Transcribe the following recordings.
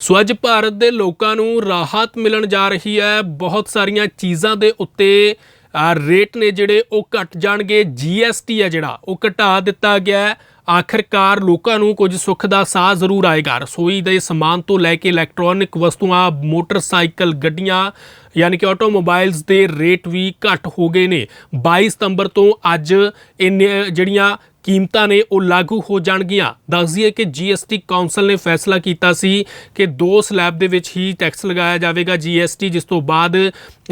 ਸੋ ਅੱਜ ਭਾਰਤ ਦੇ ਲੋਕਾਂ ਨੂੰ ਰਾਹਤ ਮਿਲਣ ਜਾ ਰਹੀ ਹੈ। ਬਹੁਤ ਸਾਰੀਆਂ ਚੀਜ਼ਾਂ ਦੇ ਉੱਤੇ ਰੇਟ ਨੇ ਜਿਹੜੇ ਉਹ ਘਟ ਜਾਣਗੇ। ਜੀਐਸਟੀ ਹੈ ਜਿਹੜਾ, ਉਹ ਘਟਾ ਦਿੱਤਾ ਗਿਆ ਹੈ। ਆਖਰਕਾਰ ਲੋਕਾਂ ਨੂੰ ਕੁਝ ਸੁੱਖ ਦਾ ਸਾਹ ਜ਼ਰੂਰ ਆਏਗਾ। ਰਸੋਈ ਦੇ ਸਮਾਨ ਤੋਂ ਲੈ ਕੇ ਇਲੈਕਟ੍ਰੋਨਿਕ ਵਸਤੂਆਂ, ਮੋਟਰਸਾਈਕਲ, ਗੱਡੀਆਂ, ਯਾਨੀ ਕਿ ਆਟੋਮੋਬਾਈਲਸ ਦੇ ਰੇਟ ਵੀ ਘਟ ਹੋ ਗਏ ਨੇ। 22 ਸਤੰਬਰ ਤੋਂ ਅੱਜ ਇੰਨੇ, ਜਿਹੜੀਆਂ ਕੀਮਤਾਂ ਨੇ ਉਹ ਲਾਗੂ ਹੋ ਜਾਣਗੀਆਂ। ਦੱਸ ਦਈਏ ਕਿ ਜੀਐਸਟੀ ਕਾਉਂਸਲ ਨੇ ਫੈਸਲਾ ਕੀਤਾ ਸੀ ਕਿ ਦੋ ਸਲੈਬ ਦੇ ਵਿੱਚ ਹੀ ਟੈਕਸ ਲਗਾਇਆ ਜਾਵੇਗਾ ਜੀਐਸਟੀ ਜਿਸ ਤੋਂ ਬਾਅਦ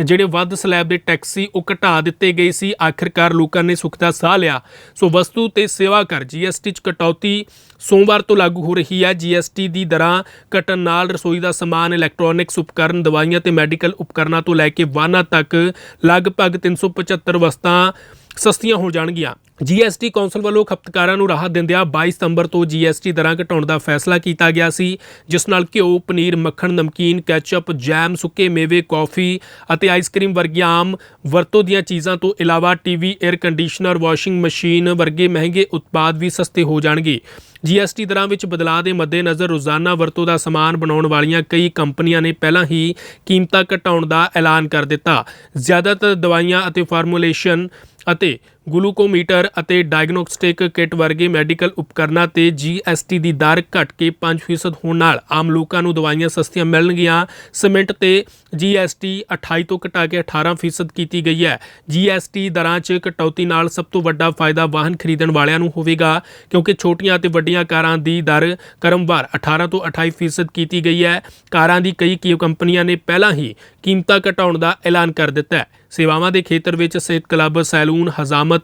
ਜਿਹੜੇ ਵੱਧ ਸਲੈਬ ਦੇ ਟੈਕਸ ਸੀ, ਉਹ ਘਟਾ ਦਿੱਤੇ ਗਏ ਸੀ। ਆਖਿਰਕਾਰ ਲੋਕਾਂ ਨੇ ਸੁੱਖ ਦਾ ਸਾਹ ਲਿਆ। ਸੋ ਵਸਤੂ ਤੇ ਸੇਵਾ ਕਰ ਜੀਐਸਟੀ ਚ ਕਟੌਤੀ ਸੋਮਵਾਰ ਤੋਂ ਲਾਗੂ ਹੋ ਰਹੀ ਹੈ। ਜੀਐਸਟੀ ਦੀ ਦਰਾਂ ਘਟਣ ਨਾਲ ਰਸੋਈ ਦਾ ਸਮਾਨ ਇਲੈਕਟ੍ਰੋਨਿਕਸ ਉਪਕਰਨ, ਦਵਾਈਆਂ ਤੇ ਮੈਡੀਕਲ ਉਪਕਰਨਾਂ ਤੋਂ ਲੈ ਕੇ ਵਾਹਨਾਂ ਤੱਕ ਲਗਭਗ 375 ਵਸਤਾਂ ਸਸਤੀਆਂ ਹੋ ਜਾਣਗੀਆਂ। ਜੀਐਸਟੀ ਕੌਂਸਲ ਵੱਲੋਂ ਖਪਤਕਾਰਾਂ ਨੂੰ ਰਾਹਤ ਦਿੰਦਿਆਂ 22 ਸਤੰਬਰ ਤੋਂ ਜੀਐਸਟੀ ਦਰਾਂ ਘਟਾਉਣ ਦਾ ਫੈਸਲਾ ਕੀਤਾ ਗਿਆ ਸੀ, ਜਿਸ ਨਾਲ ਘਿਓ, ਪਨੀਰ, ਮੱਖਣ, ਨਮਕੀਨ ਕੈਚਅਪ ਜੈਮ, ਸੁੱਕੇ ਮੇਵੇ, ਕੌਫੀ ਅਤੇ ਆਈਸਕ੍ਰੀਮ ਵਰਗੀਆਂ ਆਮ ਵਰਤੋਂ ਦੀਆਂ ਚੀਜ਼ਾਂ ਤੋਂ ਇਲਾਵਾ TV air conditioner washing machine ਵਰਗੇ ਮਹਿੰਗੇ ਉਤਪਾਦ ਵੀ ਸਸਤੇ ਹੋ ਜਾਣਗੇ। ਜੀਐਸਟੀ ਦਰਾਂ ਵਿੱਚ ਬਦਲਾਅ ਦੇ ਮੱਦੇਨਜ਼ਰ ਰੋਜ਼ਾਨਾ ਵਰਤੋਂ ਦਾ ਸਮਾਨ ਬਣਾਉਣ ਵਾਲੀਆਂ ਕਈ ਕੰਪਨੀਆਂ ਨੇ ਪਹਿਲਾਂ ਹੀ ਕੀਮਤਾਂ ਘਟਾਉਣ ਦਾ ਐਲਾਨ ਕਰ ਦਿੱਤਾ। ਜ਼ਿਆਦਾਤਰ ਦਵਾਈਆਂ ਅਤੇ ਫਾਰਮੂਲੇਸ਼ਨ ਅਤੇ ਗਲੂਕੋਮੀਟਰ ਅਤੇ ਡਾਇਗਨੋਸਟਿਕ ਕਿੱਟ ਵਰਗੇ ਮੈਡੀਕਲ ਉਪਕਰਨਾਂ ਤੇ ਜੀਐਸਟੀ ਦੀ ਦਰ ਘਟ ਕੇ 5% ਹੋਣ ਨਾਲ ਆਮ ਲੋਕਾਂ ਨੂੰ ਦਵਾਈਆਂ ਸਸਤੀਆਂ ਮਿਲਣਗੀਆਂ। ਸੀਮੈਂਟ ਤੇ ਜੀਐਸਟੀ 28 ਤੋਂ ਘਟਾ ਕੇ 18% ਕੀਤੀ ਗਈ ਹੈ। ਜੀਐਸਟੀ ਦਰਾਂ 'ਚ ਕਟੌਤੀ ਨਾਲ ਸਭ ਤੋਂ ਵੱਡਾ ਫਾਇਦਾ ਵਾਹਨ ਖਰੀਦਣ ਵਾਲਿਆਂ ਨੂੰ ਹੋਵੇਗਾ, ਕਿਉਂਕਿ ਛੋਟੀਆਂ ਅਤੇ ਵੱਡੀਆਂ ਕਾਰਾਂ ਦੀ ਦਰ ਕਰਮਵਾਰ 18 ਤੋਂ 28% ਕੀਤੀ ਗਈ ਹੈ। ਕਾਰਾਂ ਦੀ ਕਈ ਕੀ ਕੰਪਨੀਆਂ ਨੇ ਪਹਿਲਾਂ ਹੀ ਕੀਮਤਾਂ ਘਟਾਉਣ ਦਾ ਐਲਾਨ ਕਰ ਦਿੱਤਾ ਹੈ। ਸੇਵਾਵਾਂ ਦੇ ਖੇਤਰ ਵਿੱਚ ਸਿਹਤ ਕਲੱਬ, ਸੈਲੂਨ, ਹਜ਼ਾਮਤ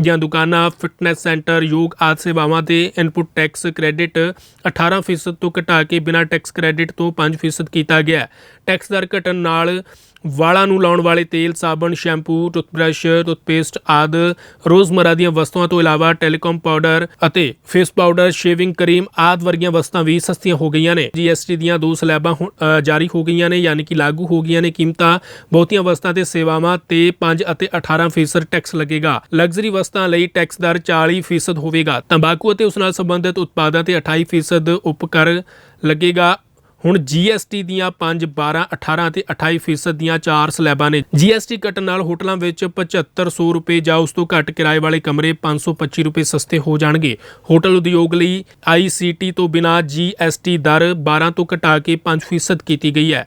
ਜਾਂ ਦੁਕਾਨਾਂ, ਫਿਟਨੈਸ ਸੈਂਟਰ, ਯੋਗ ਆਦਿ ਸੇਵਾਵਾਂ ਤੇ ਇਨਪੁਟ ਟੈਕਸ ਕ੍ਰੈਡਿਟ 18% ਤੋਂ ਘਟਾ ਕੇ ਬਿਨਾਂ ਟੈਕਸ ਕ੍ਰੈਡਿਟ ਤੋਂ 5% ਕੀਤਾ ਗਿਆ। ਹੈ ਟੈਕਸ ਦਰ ਘਟਣ ਨਾਲ ਵਾਲਾਂ ਨੂੰ ਲਾਉਣ ਵਾਲੇ ਤੇਲ ਸਾਬਣ ਸ਼ੈਂਪੂ ਟੁੱਥਬ੍ਰਸ਼ ਟੁੱਥਪੇਸਟ ਆਦਿ ਰੋਜ਼ਮਰਾ ਦੀਆਂ ਵਸਤੂਆਂ ਤੋਂ ਇਲਾਵਾ ਟੈਲੀਕਾਮ ਪਾਊਡਰ ਅਤੇ ਫੇਸ ਪਾਊਡਰ ਸ਼ੇਵਿੰਗ ਕਰੀਮ ਆਦਿ ਵਰਗੀਆਂ ਵਸਤਾਂ ਵੀ ਸਸਤੀਆਂ ਹੋ ਗਈਆਂ ਨੇ। ਜੀਐਸਟੀ ਦੀਆਂ ਦੋ ਸਲੈਬਾਂ ਹੁਣ, ਜਾਰੀ ਹੋ ਗਈਆਂ ਨੇ ਯਾਨੀ ਕਿ ਲਾਗੂ ਹੋ ਗਈਆਂ ਨੇ ਕੀਮਤਾਂ। ਬਹੁਤੀਆਂ ਵਸਤਾਂ ਤੇ ਸੇਵਾਵਾਂ ਤੇ 5 ਅਤੇ 18% ਟੈਕਸ ਲੱਗੇਗਾ। ਲਗਜ਼ਰੀ ਵਸਤਾਂ ਲਈ ਟੈਕਸ ਦਰ 40% ਹੋਵੇਗਾ। ਤੰਬਾਕੂ ਅਤੇ ਉਸ ਨਾਲ ਸੰਬੰਧਿਤ ਉਤਪਾਦਾਂ ਤੇ 28% ਉਪਕਰ ਲੱਗੇਗਾ। ਹੁਣ GST ਦੀਆਂ 5 12 18 ਅਤੇ 28% ਦੀਆਂ ਚਾਰ ਸਲੈਬਾਂ ਨੇ। GST ਕੱਟਣ ਨਾਲ ਹੋਟਲਾਂ ਵਿੱਚ 7500 ਰੁਪਏ ਜਾਂ ਉਸ ਤੋਂ ਘੱਟ ਕਿਰਾਏ ਵਾਲੇ ਕਮਰੇ 525 ਰੁਪਏ ਸਸਤੇ ਹੋ ਜਾਣਗੇ। ਹੋਟਲ ਉਦਯੋਗ ਲਈ ICT ਤੋਂ ਬਿਨਾ GST ਦਰ 12 ਤੋਂ ਘਟਾ ਕੇ 5% ਕੀਤੀ ਗਈ ਹੈ।